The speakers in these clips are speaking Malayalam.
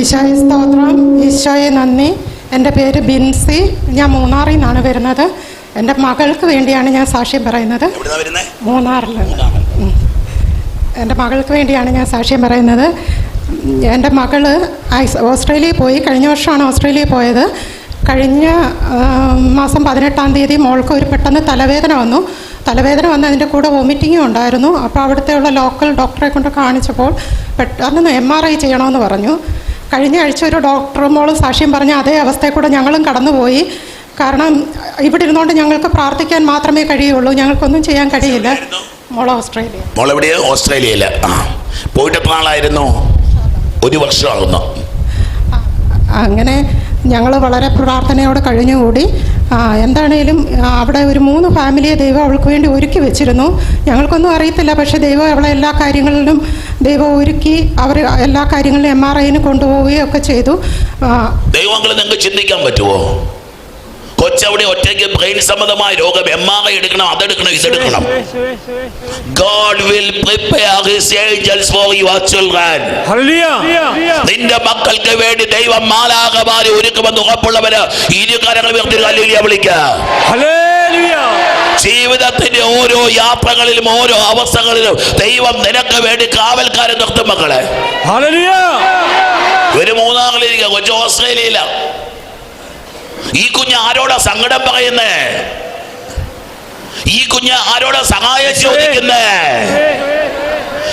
ഈശോയെ സ്തോത്രം. ഈശോയെ നന്ദി. എന്റെ പേര് ബിൻസി. ഞാൻ മൂന്നാറിൽ നിന്നാണ് വരുന്നത്. എന്റെ മകൾക്ക് വേണ്ടിയാണ് ഞാൻ സാക്ഷ്യം പറയുന്നത്. മൂന്നാറിൽ. എന്റെ മകൾക്ക് വേണ്ടിയാണ് ഞാൻ സാക്ഷ്യം പറയുന്നത്. എന്റെ മകൾ ഓസ്ട്രേലിയയിൽ പോയി. കഴിഞ്ഞ വർഷമാണ് ഓസ്ട്രേലിയയിൽ പോയത്. കഴിഞ്ഞ മാസം പതിനെട്ടാം തീയതി മോൾക്ക് ഒരു പെട്ടെന്ന് തലവേദന വന്നു. തലവേദന വന്ന് അതിന്റെ കൂടെ വോമിറ്റിങ്ങും ഉണ്ടായിരുന്നു. അപ്പോൾ അവിടുത്തെ ഉള്ള ലോക്കൽ ഡോക്ടറെ കൊണ്ട് കാണിച്ചപ്പോൾ പെട്ടെന്ന് എം ആർ ഐ ചെയ്യണമെന്ന് പറഞ്ഞു. കഴിഞ്ഞ ആഴ്ച ഒരു ഡോക്ടർ മോളും സാക്ഷ്യം പറഞ്ഞ അതേ അവസ്ഥയിൽ കൂടെ ഞങ്ങളും കടന്നുപോയി. കാരണം ഇവിടെ ഇരുന്നുകൊണ്ട് ഞങ്ങൾക്ക് പ്രാർത്ഥിക്കാൻ മാത്രമേ കഴിയുള്ളൂ. ഞങ്ങൾക്കൊന്നും ചെയ്യാൻ കഴിയില്ല. മോളെ ഓസ്ട്രേലിയ. ഓസ്ട്രേലിയയിൽ. ഓസ്ട്രേലിയയിൽ പോയിട്ട് എത്ര നാളായിരുന്നു? ഒരു വർഷമാകുന്നു. അങ്ങനെ ഞങ്ങൾ വളരെ പ്രാർത്ഥനയോടെ കഴിഞ്ഞുകൂടി എന്താണേലും അവിടെ ഒരു മൂന്ന് ഫാമിലിയെ ദൈവം അവൾക്ക് വേണ്ടി ഒരുക്കി വെച്ചിരുന്നു. ഞങ്ങൾക്കൊന്നും അറിയത്തില്ല പക്ഷേ ദൈവം അവളെ എല്ലാ കാര്യങ്ങളിലും ദൈവം ഒരുക്കി അവർ എല്ലാ കാര്യങ്ങളിലും എം ആർ ഐന് കൊണ്ടുപോവുകയും ഒക്കെ ചെയ്തു. ദൈവങ്ങളെ നിങ്ങൾക്ക് ചിന്തിക്കാൻ പറ്റുമോ കൊച്ചവിടെ ഒറ്റയ്ക്ക് ബ്രെയിൻ സംബന്ധമായ രോഗം എം ആർ ഐ എടുക്കണം അതെടുക്കണം ഇതെടുക്കണം God will prepare his angels for your children. നിന്റെ മക്കൾക്ക് വേണ്ടി ദൈവം മാലാകമാരെ ഒരുക്കുമെന്ന് ഉറപ്പുള്ളവര് ഇരുകാരങ്ങൾ ഉയർത്തി ഹല്ലേലൂയ വിളിക്കാം. ജീവിതത്തിന്റെ ഓരോ യാത്രകളിലും ഓരോ അവസ്ഥകളിലും ദൈവം നിനക്ക് വേണ്ടി കാവൽക്കാരെ നിർത്തും മക്കളെ. ഒരു മൂന്നാറിലിരിക്കുക കൊച്ചു ഓസ്ട്രേലിയയില. ഈ കുഞ്ഞ് ആരോടാ സങ്കടം പറയുന്നേ? ഈ കുഞ്ഞ് ആരോടാ സഹായം ചോദിക്കുന്നേ?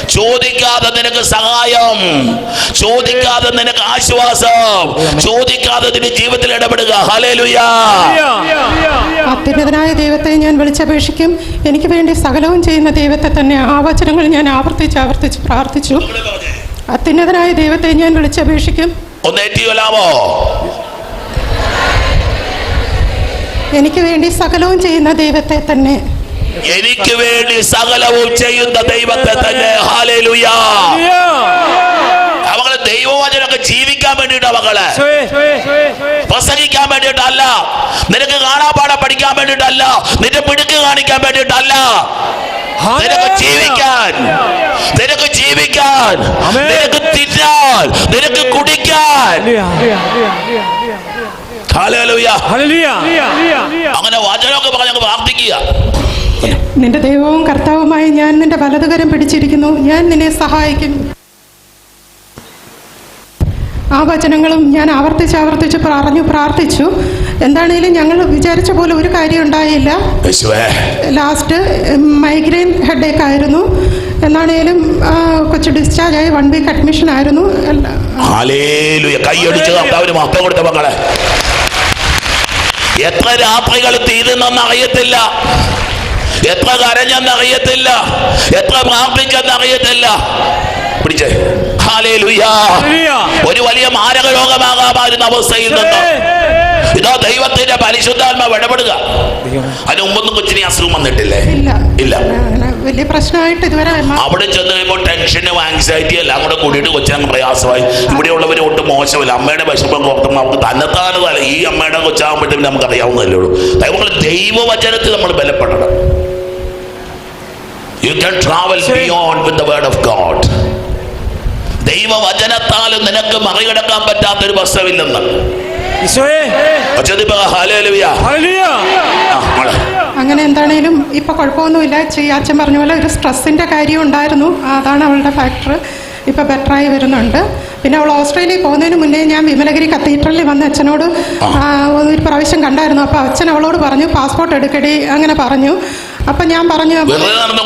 ചോദിക്കാതെ നിനക്ക് സഹായം ചോദിക്കാതെ നിനക്ക് ആശ്വാസം ചോദിക്കാതെ നിന്റെ ജീവിതത്തിൽ ഇടപെടുക. അത്യുന്നതനായ ദൈവത്തെ ഞാൻ വിളിച്ചപേക്ഷിക്കും. എനിക്ക് വേണ്ടി സകലവും ചെയ്യുന്ന ദൈവത്തെ തന്നെ ആ വചനങ്ങൾ ഞാൻ ആവർത്തിച്ച് ആവർത്തിച്ച് പ്രാർത്ഥിച്ചു. അത്യുന്നതനായ ദൈവത്തെ ഞാൻ വിളിച്ചപേക്ഷിക്കും. ഒന്ന് ഏറ്റിയൊലാമോ എനിക്ക് വേണ്ടി സകലവും ചെയ്യുന്ന ദൈവത്തെ തന്നെ. എനിക്ക് വേണ്ടി സകലവും ചെയ്യുന്ന ദൈവത്തെ തന്നെ. ഹാലേലുയാ അവളെ ദൈവവചനമൊക്കെ ജീവിക്കാൻ വേണ്ടിയിട്ട് അവകളെ. പ്രസംഗിക്കാൻ വേണ്ടിയിട്ടല്ല. നിനക്ക് കാണാപാട പഠിക്കാൻ വേണ്ടിട്ടല്ല നിന്റെ മിടുക്ക് കാണിക്കാൻ വേണ്ടിയിട്ടല്ല. നിനക്ക് ജീവിക്കാൻ. നിനക്ക് ജീവിക്കാൻ. നിനക്ക് തിന്നാൻ. നിനക്ക് കുടിക്കാൻ. അങ്ങനെ വചനമൊക്കെ പറഞ്ഞ് പ്രാർത്ഥിക്കുക. നിന്റെ ദൈവവും കർത്താവുമായി ഞാൻ നിന്റെ വലതുകരം പിടിച്ചിരിക്കുന്നു. ഞാൻ നിന്നെ സഹായിക്കും. ആ വചനങ്ങളും ഞാൻ ആവർത്തിച്ച് ആവർത്തിച്ച് പറഞ്ഞു പ്രാർത്ഥിച്ചു. എന്താണേലും ഞങ്ങൾ വിചാരിച്ച പോലെ ഒരു കാര്യം ഉണ്ടായില്ല. യേശുവേ. ലാസ്റ്റ് മൈഗ്രെയിൻ ഹെഡേക്ക് ആയിരുന്നു. എന്നാണേലും കൊച്ചു ഡിസ്ചാർജ് ആയി വൺ വീക്ക് അഡ്മിഷൻ ആയിരുന്നു. കൈയടിച്ച് കൊടുത്ത മക്കളെ. എത്ര രാത്രികൾ തീരുന്നെന്ന് അറിയത്തില്ല. എത്ര കരഞ്ഞെന്ന് അറിയത്തില്ല. എത്ര പ്രാർത്ഥിച്ചെന്ന് അറിയത്തില്ല. പിടിച്ചേ. ഒരു വലിയ മാരക രോഗമാകാമായിരുന്ന അവസ്ഥയിൽ നിന്ന് ഇതാ ദൈവത്തിന്റെ പരിശുദ്ധാത്മാവ് ഇടപെടുക. അതിന് മുമ്പൊന്നും കൊച്ചിനെ അസുഖം വന്നിട്ടില്ലേ? ഇല്ല. വലിയ പ്രശ്നമായിട്ട് ഇതുവരെ അവിടെ ചെന്ന് കഴിയുമ്പോൾ ടെൻഷനും ആങ്സൈറ്റി എല്ലാം കൂടെ കൂടിയിട്ട് കൊച്ചാൻ പ്രയാസമായി. ഇവിടെയുള്ളവർ ഒട്ടും മോശമില്ല. അമ്മയുടെ വിഷമം ഓർത്തുമ്പോൾ നമുക്ക് തന്നെത്താനും അല്ല ഈ അമ്മയുടെ കൊച്ചാകുമ്പോഴത്തേക്കും നമുക്ക് അറിയാവുന്നതല്ലേ ഉള്ളൂ. നമ്മൾ ദൈവവചനത്തിൽ നമ്മൾ ബലപ്പെടണം. You can travel beyond with the word of God ദൈവവചനത്താലും നിനക്ക് മറികടക്കാൻ പറ്റാത്ത ഒരു ഈശോയെ. ഹല്ലേലൂയ. Hallelujah. ആ, മോളെ. അങ്ങനെ എന്താണേലും ഇപ്പൊ കുഴപ്പമൊന്നുമില്ല. അച്ഛൻ പറഞ്ഞ പോലെ ഒരു സ്ട്രെസ്സിന്റെ കാര്യം ഉണ്ടായിരുന്നു. അതാണ് അവളുടെ ഫാക്ടർ ഇപ്പൊ ബെറ്ററായി വരുന്നുണ്ട്. പിന്നെ അവൾ ഓസ്ട്രേലിയയിൽ പോകുന്നതിന് മുന്നേ ഞാൻ വിമലഗിരി കത്തീഡ്രലിൽ വന്ന് അച്ഛനോട് ഒരു പ്രാവശ്യം കണ്ടായിരുന്നു. അപ്പൊ അച്ഛൻ അവളോട് പറഞ്ഞു പാസ്പോർട്ട് എടുക്കടി അങ്ങനെ പറഞ്ഞു. അപ്പൊ ഞാൻ പറഞ്ഞു വെറുതെ നടന്ന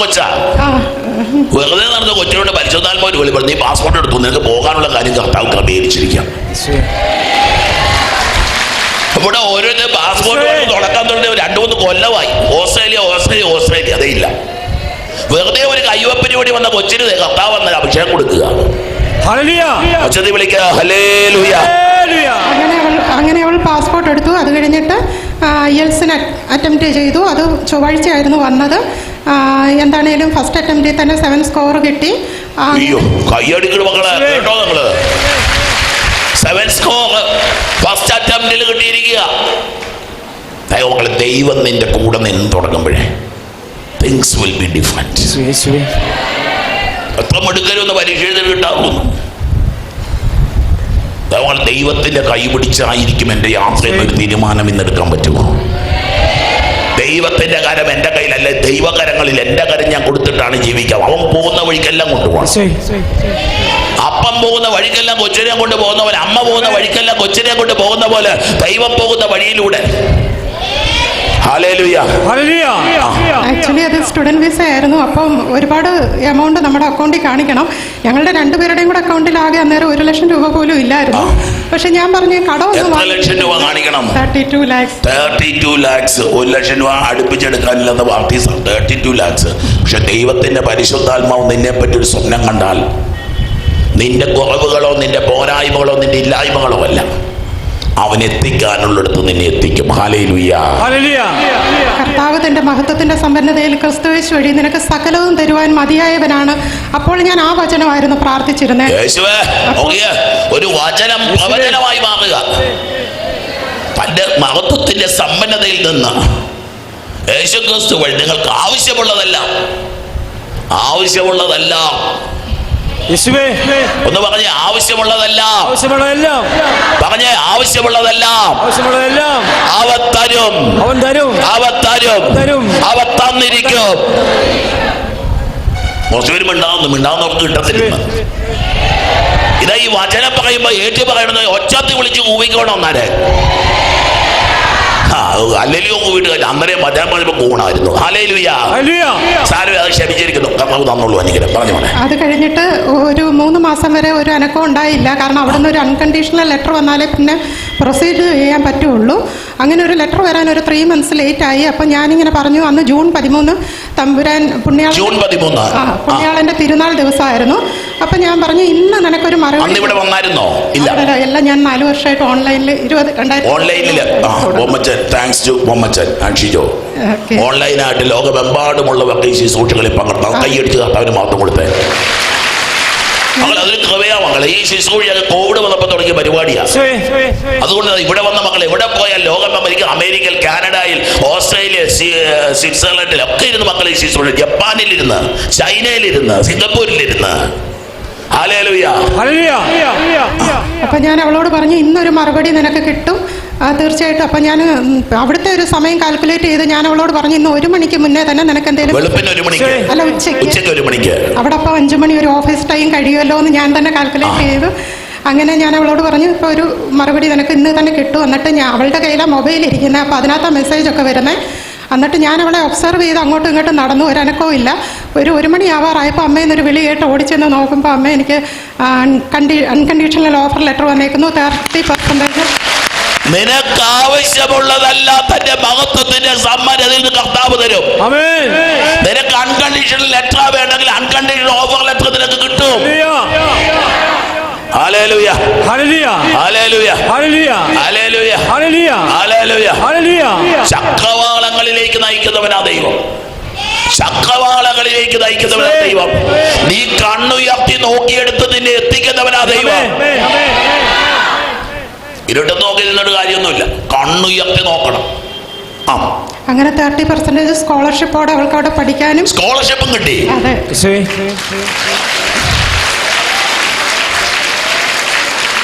കൊച്ചിനോട് പരിശുദ്ധാത്മാവ് വെളിപ്പെടും നീ പാസ്പോർട്ട് എടുത്തു? നിനക്ക് പോകാനുള്ള കാര്യം കർത്താവ് ക്രമീകരിച്ചിരിക്കാം. ഇവിടെ ഓരോരുത്തർ പാസ്പോർട്ട് തുടക്കം തുടങ്ങി രണ്ടു മൂന്ന് കൊല്ലമായി. Australia Australia Australia. അതേയില്ല. വെറുതെ ഒരു കയ്യവപ്പിന് വേണ്ടി വന്ന കൊച്ചിന് ദേ കർത്താവ് വന്ന അഭിഷേകം കൊടുക്കുക. അങ്ങനെ അവൾ അങ്ങനെ അവൾ പാസ്പോർട്ട് എടുത്തു. അത് കഴിഞ്ഞിട്ട് എൽസിന് അറ്റംപ്റ്റ് ചെയ്തു. അത് ചൊവ്വാഴ്ചയായിരുന്നു വന്നത്. എന്താണേലും ഫസ്റ്റ് അറ്റംപ്റ്റിൽ തന്നെ സെവൻ സ്കോർ കിട്ടി. മക്കളെ കേട്ടോ നിങ്ങൾ. സെവൻ സ്കോർ ഫസ്റ്റ് അറ്റംപ്റ്റിൽ കിട്ടിയിരിക്കുക. ദൈവ മക്കളെ ദൈവം നിന്റെ കൂടെ നിന്ന് തുടങ്ങുമ്പോഴേ. തിങ്സ് വിൽ ബി ഈശോയെ. എത്ര മെടുക്കലും ഒന്ന് പരീക്ഷ എഴുതി കിട്ടാവുന്നു ദൈവത്തിന്റെ കൈ പിടിച്ചായിരിക്കും എന്റെ യാത്ര എന്നൊരു തീരുമാനം ഇന്നെടുക്കാൻ പറ്റുമോ? ദൈവത്തിന്റെ കരം എന്റെ കയ്യിലല്ല ദൈവകരങ്ങളിൽ എന്റെ കരം ഞാൻ കൊടുത്തിട്ടാണ് ജീവിക്കാം അവൻ പോകുന്ന വഴിക്കെല്ലാം കൊണ്ടുപോകണം. അപ്പം പോകുന്ന വഴിക്കെല്ലാം കൊച്ചിനെ കൊണ്ട് പോകുന്ന പോലെ അമ്മ പോകുന്ന വഴിക്കെല്ലാം കൊച്ചിനെ കൊണ്ട് പോകുന്ന പോലെ ദൈവം പോകുന്ന വഴിയിലൂടെ. ആക്ച്വലി അത് സ്റ്റുഡന്റ് വിസ ആയിരുന്നു. അപ്പം ഒരുപാട് എമൗണ്ട് നമ്മുടെ അക്കൗണ്ടിൽ കാണിക്കണം. ഞങ്ങളുടെ രണ്ടുപേരുടെയും കൂടെ അക്കൗണ്ടിൽ ആകെ അന്നേരം ഒരു ലക്ഷം രൂപ പോലും ഇല്ലായിരുന്നു. പക്ഷെ ഞാൻ പറഞ്ഞു കടം ലക്ഷം രൂപ കാണിക്കണം? Thirty two lakhs thirty two lakhs ഒരു ലക്ഷം രൂപ അടുപ്പിച്ചെടുക്കാനില്ലെന്ന് പാർട്ടീസ് തേർട്ടി ടു ലാക്സ് പക്ഷെ ദൈവത്തിന്റെ പരിശുദ്ധാത്മാവ് നിന്നെ പറ്റി ഒരു സ്വപ്നം കണ്ടാൽ നിന്റെ കുറവുകളോ നിന്റെ പോരായ്മകളോ നിന്റെ ഇല്ലായ്മകളോ അല്ല. അവൻ എത്തിക്കാനുള്ളിടത്ത് നിന്നെ എത്തിക്കും. കർത്താവ് തന്റെ മഹത്വത്തിന്റെ സമ്പന്നതയിൽ ക്രിസ്തുവേശു വഴി നിനക്ക് സകലവും തരുവാൻ മതിയായവനാണ്. അപ്പോൾ ഞാൻ ആ വചനമായിരുന്നു പ്രാർത്ഥിച്ചിരുന്നത് ഒരു വചനം പ്രവചനമായി മാറുക. തന്റെ മഹത്വത്തിന്റെ സമ്പന്നതയിൽ നിന്ന് യേശു ക്രിസ്തു വഴി നിങ്ങൾക്ക് ആവശ്യമുള്ളതെല്ലാം ആവശ്യമുള്ളതെല്ലാം ഒന്ന് പറഞ്ഞേ ആവശ്യമുള്ളതെല്ലാം. ആവശ്യമുള്ളതെല്ലാം. പറഞ്ഞേ ആവശ്യമുള്ളതെല്ലാം. ആവശ്യമുള്ളതെല്ലാം. അവ തരും. അവൻ തരും. അവ തരും. തരും. അവ തന്നിരിക്കും. കുറച്ചുപേരും മിണ്ടാവുന്നു. മിണ്ടാവുന്നവർക്ക് കിട്ടത്തില്ല. ഇതാ ഈ വചനം പറയുമ്പോ ഏറ്റു പറയണത് ഒച്ചത്തി വിളിച്ച് ഊവിക്കണം എന്നാരെ അന്നേരം കൂണായിരുന്നു ക്ഷമിച്ചിരിക്കുന്നു. തന്നുള്ളൂ അനുഗ്രഹം പറഞ്ഞു അത് കഴിഞ്ഞിട്ട് ഒരു മൂന്ന് മാസം വരെ ഒരു അനക്കം ഉണ്ടായില്ല. കാരണം അവിടെ നിന്ന് ഒരു അൺകണ്ടീഷണൽ ലെറ്റർ വന്നാലേ പിന്നെ പ്രൊസീഡ് ചെയ്യാൻ പറ്റുള്ളൂ. അങ്ങനെ ഒരു ലെറ്റർ വരാൻ ഒരു ത്രീ മന്ത്സ് ലേറ്റ് ആയി. അപ്പം ഞാനിങ്ങനെ പറഞ്ഞു അന്ന് ജൂൺ പതിമൂന്ന് തമ്പുരാൻ പുണ്യാളൻ ജൂൺ പതിമൂന്ന്. പുണ്യാളന്റെ തിരുനാൾ ദിവസമായിരുന്നു. അപ്പം ഞാൻ പറഞ്ഞു ഇന്ന് നിനക്കൊരു അന്ന് മറുപടി ഇവിടെ വന്നായിരുന്നോ? ഇല്ല. എല്ലാം ഞാൻ നാല് വർഷമായിട്ട് ഓൺലൈനിൽ ഇരുപത് ഓൺലൈനിൽ thanks to Bommachan Anshijo okay ഓൺലൈനായിട്ട് ലോകമെമ്പാടുമുള്ള വക്കീസി ശുശ്രൂഷകളിൽ പങ്കെടുത്താൽ കൈയടിച്ച് കർത്താവിന് മാത്രം കൊടുത്തേ. മകൾ അതൊരു കൃപയാ മകളെ ഈ ശുശ്രൂഷ കോവിഡ് വന്നപ്പോൾ തുടങ്ങിയ പരിപാടിയാ. അതുകൊണ്ട് ഇവിടെ വന്ന മക്കളെ എവിടെ പോയാൽ ലോകം അമേരിക്ക അമേരിക്കയിൽ കാനഡയിൽ ഓസ്ട്രേലിയ സ്വിറ്റ്സർലൻഡിൽ ഒക്കെ ഇരുന്ന് മക്കൾ ഈ ശുശ്രൂഷ ജപ്പാനിലിരുന്ന് ചൈനയിലിരുന്ന് സിംഗപ്പൂരിലിരുന്ന്. സിംഗപ്പൂരിൽ ഹല്ലേലൂയ അപ്പം ഞാൻ അവളോട് പറഞ്ഞു ഇന്നൊരു മറുപടി നിനക്ക് കിട്ടും. തീർച്ചയായിട്ടും. അപ്പൊ ഞാൻ അവിടുത്തെ ഒരു സമയം കാൽക്കുലേറ്റ് ചെയ്ത് ഞാൻ അവളോട് പറഞ്ഞു ഇന്ന് ഒരു മണിക്ക് മുന്നേ തന്നെ നിനക്ക് എന്തെങ്കിലും അല്ല ഉച്ചയ്ക്ക്. അവിടെ അപ്പൊ അഞ്ചു മണി ഒരു ഓഫീസ് ടൈം കഴിയുമല്ലോ എന്ന് ഞാൻ തന്നെ കാൽക്കുലേറ്റ് ചെയ്തു. അങ്ങനെ ഞാൻ അവളോട് പറഞ്ഞു ഇപ്പോൾ ഒരു മറുപടി നിനക്ക് ഇന്ന് തന്നെ കിട്ടും. എന്നിട്ട് ഞാൻ അവളുടെ കയ്യിലാണ് മൊബൈൽ ഇരിക്കുന്നത് അപ്പോൾ അതിനകത്ത് മെസ്സേജ് ഒക്കെ വരുന്നത് എന്നിട്ട് ഞാൻ അവളെ ഒബ്സർവ് ചെയ്ത് അങ്ങോട്ടും ഇങ്ങോട്ടും നടന്നു. ഒരു അനക്കവും ഇല്ല. ഒരു ഒരു മണി ആവാറായപ്പോൾ അമ്മയെന്നൊരു വിളി കേട്ട് ഓടിച്ചെന്ന് നോക്കുമ്പോൾ അമ്മ എനിക്ക് കണ്ടി അൺകണ്ടീഷണൽ ഓഫർ ലെറ്റർ വന്നേക്കുന്നു. തേർട്ടി പെർസെന്റേജ് നിനക്ക് ആവശ്യമുള്ളതല്ല തന്റെ മഹത്വത്തിന്റെ നിന്ന് കർത്താവ് തരും. നിനക്ക് അൺകണ്ടീഷണൽ ലെറ്റർ വേണമെങ്കിൽ അൺകണ്ടീഷണൽ ഓഫർ ലെറ്റർ നിനക്ക് കിട്ടും. ചക്രവാളങ്ങളിലേക്ക് നയിക്കുന്നവനാ ദൈവം. ചക്രവാളങ്ങളിലേക്ക് നയിക്കുന്നവനാ ദൈവം. നീ കണ്ണുയർത്തി നോക്കിയെടുത്ത് നിന്നെ എത്തിക്കുന്നവനാ ദൈവം. ഇരുട്ട് നോക്കി നിന്നിട്ട് കാര്യമൊന്നുമില്ല. കണ്ണുയർത്തി നോക്കണം. ആ. അങ്ങനെ തേർട്ടി പെർസെന്റേജ് സ്കോളർഷിപ്പോടെ അവൾക്ക് അവിടെ പഠിക്കാനും സ്കോളർഷിപ്പും കിട്ടി. അതെ.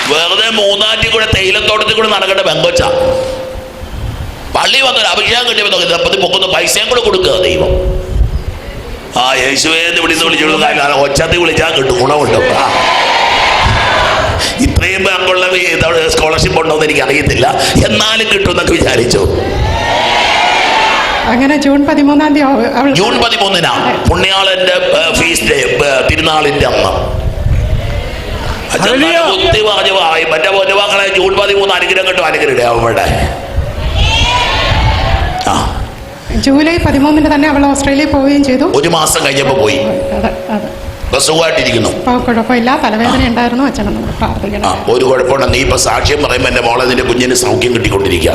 വെറുതെ മൂന്നാറ്റി കൂടെ തേയിലത്തോട്ടത്തിൽ കൂടെ നടക്കേണ്ട ബെങ്കൊച്ച പള്ളി വന്നൊരു അഭിഷേകം കിട്ടിയപ്പോൾ നോക്കി ദമ്പതി പൊക്കുന്ന പൈസയും കൂടെ കൊടുക്കുക ദൈവം. ആ യേശുവേ എന്ന് വിളിച്ച് വിളിച്ചു ഒച്ചത്തി വിളിച്ചാൽ കിട്ടും ഗുണമുണ്ട്. ഇത്രയും ബാങ്കുള്ള സ്കോളർഷിപ്പ് ഉണ്ടോ എന്ന് എനിക്ക് അറിയത്തില്ല എന്നാലും കിട്ടും എന്നൊക്കെ വിചാരിച്ചു. അങ്ങനെ ജൂൺ പതിമൂന്നാം തീയതി ജൂൺ പതിമൂന്നിനാ പുണ്യാളന്റെ ഫീസ് ഡേ തിരുനാളിന്റെ അന്ന് അച്ഛൻ ഹല്ലേലൂയ. കുത്തി പറഞ്ഞു പറയും മറ്റേ പൊന്നുവാക്കളെ ജൂൺ പതിമൂന്ന് അനുഗ്രഹം കിട്ടും. അനുഗ്രഹം അവിടെ ആ. ജൂലൈ പതിമൂന്നിന് തന്നെ അവൾ ഓസ്ട്രേലിയ പോവുകയും ചെയ്തു. ഒരു മാസം കഴിഞ്ഞപ്പോ പോയി. കുഴപ്പമില്ല തലവേദന ഉണ്ടായിരുന്നു. അച്ഛനൊന്ന് പ്രാർത്ഥിക്കണം. ഒരു കുഴപ്പമുണ്ട്. നീ ഇപ്പൊ സാക്ഷ്യം പറയുമ്പോൾ എന്റെ മോളെ നിന്റെ കുഞ്ഞിന് സൗഖ്യം കിട്ടിക്കൊണ്ടിരിക്കുക.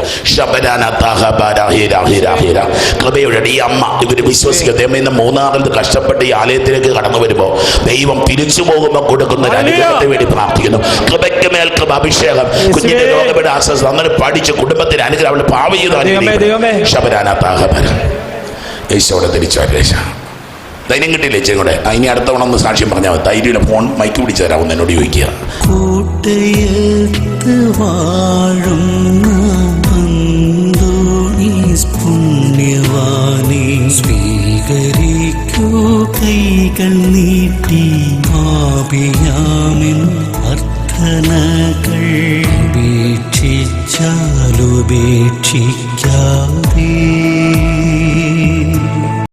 കൃപയുടെ ഈ അമ്മ ഇവർ വിശ്വസിക്കുന്ന ദൈവം ഇന്ന് മൂന്നാറിൽ കഷ്ടപ്പെട്ട് ഈ ആലയത്തിലേക്ക് കടന്നു വരുമ്പോൾ ദൈവം തിരിച്ചു പോകുമ്പോൾ കൊടുക്കുന്ന ഒരു അനുഗ്രഹത്തെ വേണ്ടി പ്രാർത്ഥിക്കുന്നു. കൃപയ്ക്ക് മേൽ കൃപ അഭിഷേകം. കുഞ്ഞിന്റെ രോഗപീഠ ആശ്വാസം അങ്ങനെ പഠിച്ച് കുടുംബത്തിന് അനുഗ്രഹം അവളുടെ ഭാവി ദൈവമേ, ദൈവമേ. ശബരാന താഹ ബാര യേശോടെ തിരിച്ചു വരേശ ധൈര്യം കിട്ടിയില്ലേ ചേച്ചി കൂടെ? ഇനി അടുത്ത തവണ ഒന്ന് സാക്ഷ്യം പറഞ്ഞാൽ മതി. ധൈര്യം ഫോൺ മൈക്ക് പിടിച്ചു തരാമെന്ന് എന്നോട് ചോദിക്കുക.